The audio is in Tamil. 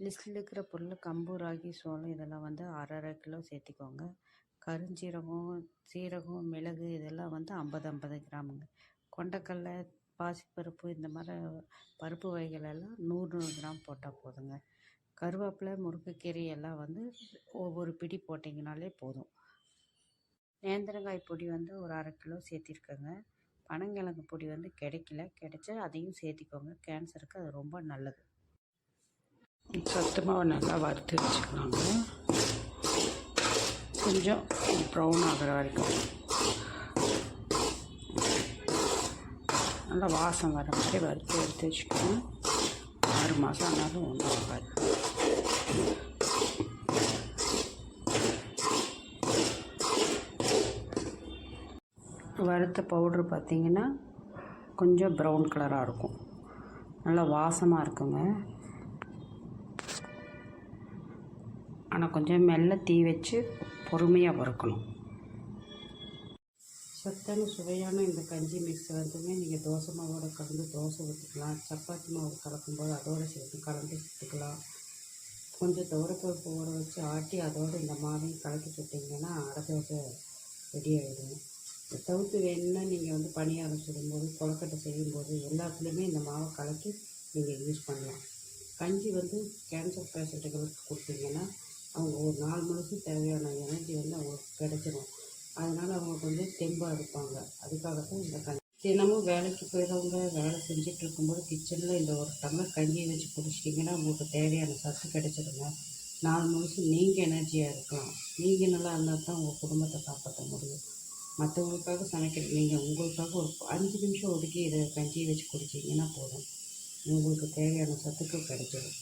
லிஸ்ட்டில் இருக்கிற பொருள் கம்பு ராகி சோளம் இதெல்லாம் வந்து அரை அரை கிலோ சேர்த்திக்கோங்க. கருஞ்சீரகம் சீரகம் மிளகு இதெல்லாம் வந்து ஐம்பது ஐம்பது கிராமுங்க. கொண்டக்கடலை பாசிப்பருப்பு இந்த மாதிரி பருப்பு வகைகள் எல்லாம் நூறு நூறு கிராம் போட்டால் போதுங்க. கருவேப்பிலை முருங்கைக்கீரை எல்லாம் வந்து ஒவ்வொரு பிடி போட்டிங்கனாலே போதும். நேந்திரங்காய் பொடி வந்து ஒரு அரை கிலோ சேர்த்திருக்கேங்க. பனங்கிழங்கு பொடி வந்து கிடைக்கல. கிடைச்சா அதையும் சேர்த்திக்கோங்க. கேன்சருக்கு அது ரொம்ப நல்லது. சத்து மாவு நல்லா வறுத்து வச்சுக்கலாங்க. கொஞ்சம் ப்ரௌன் ஆகிற வரைக்கும். நல்லா வாசம் வர மாதிரி வறுத்து எடுத்து வச்சுக்கோங்க. ஆறு மாதம் ஆனாலும் ஒன்றும் ஆகாது. வறுத்த பவுட்ரு பார்த்திங்கன்னா கொஞ்சம் ப்ரௌன் கலராக இருக்கும். நல்லா வாசமாக இருக்குங்க. ஆனால் கொஞ்சம் மெல்ல தீ வச்சு பொறுமையாக வறுக்கணும். சத்தான சுவையான இந்த கஞ்சி மிக்ஸ் வந்துமே நீங்கள் தோசை மாவோட கலந்து தோசை ஊற்றிக்கலாம் சப்பாத்தி மாவு கலக்கும்போது அதோடு சேர்த்து கலந்து சுற்றுக்கலாம் கொஞ்சம் துவரப்பருப்பு ஊற வச்சு ஆட்டி அதோடு இந்த மாவையும் கலக்கி சுட்டிங்கன்னா அடை தோசை ரெடி ஆகிடும் தவிர்த்து வேணும்னா நீங்கள் வந்து பணியாரம் சுடும்போது கொழக்கட்டை செய்யும்போது எல்லாத்துலேயுமே இந்த மாவை கலக்கி நீங்கள் யூஸ் பண்ணலாம். கஞ்சி வந்து கேன்சர் பேஷண்ட்டுகளுக்கு கொடுத்தீங்கன்னா அவங்க ஒரு நாலு மணிக்கு தேவையான எனர்ஜி வந்து அவங்களுக்கு கிடைச்சிரும். அதனால் அவங்களுக்கு வந்து தெம்பாக இருப்பாங்க. அதுக்காகத்தான் இந்த கஞ்சி தினமும் வேலைக்கு போயிடவங்க வேலை செஞ்சுட்டு இருக்கும்போது கிச்சனில் இந்த ஒரு டம்ளர் கஞ்சியை வச்சு குடிச்சிட்டிங்கன்னா உங்களுக்கு தேவையான சத்து கிடைச்சிடுங்க நாலு மணிக்கு நீங்கள் எனர்ஜியாக இருக்கலாம். நீங்கள் நல்லா இருந்தால் தான் உங்கள் குடும்பத்தை காப்பாற்ற முடியும். மற்றவங்களுக்காக சமைக்கிறது நீங்கள் உங்களுக்காக ஒரு அஞ்சு நிமிஷம் ஒதுக்கி இதை கஞ்சியை வச்சு குடிச்சிங்கன்னா போதும். உங்களுக்கு தேவையான சத்துக்கள் கிடைச்சிடும்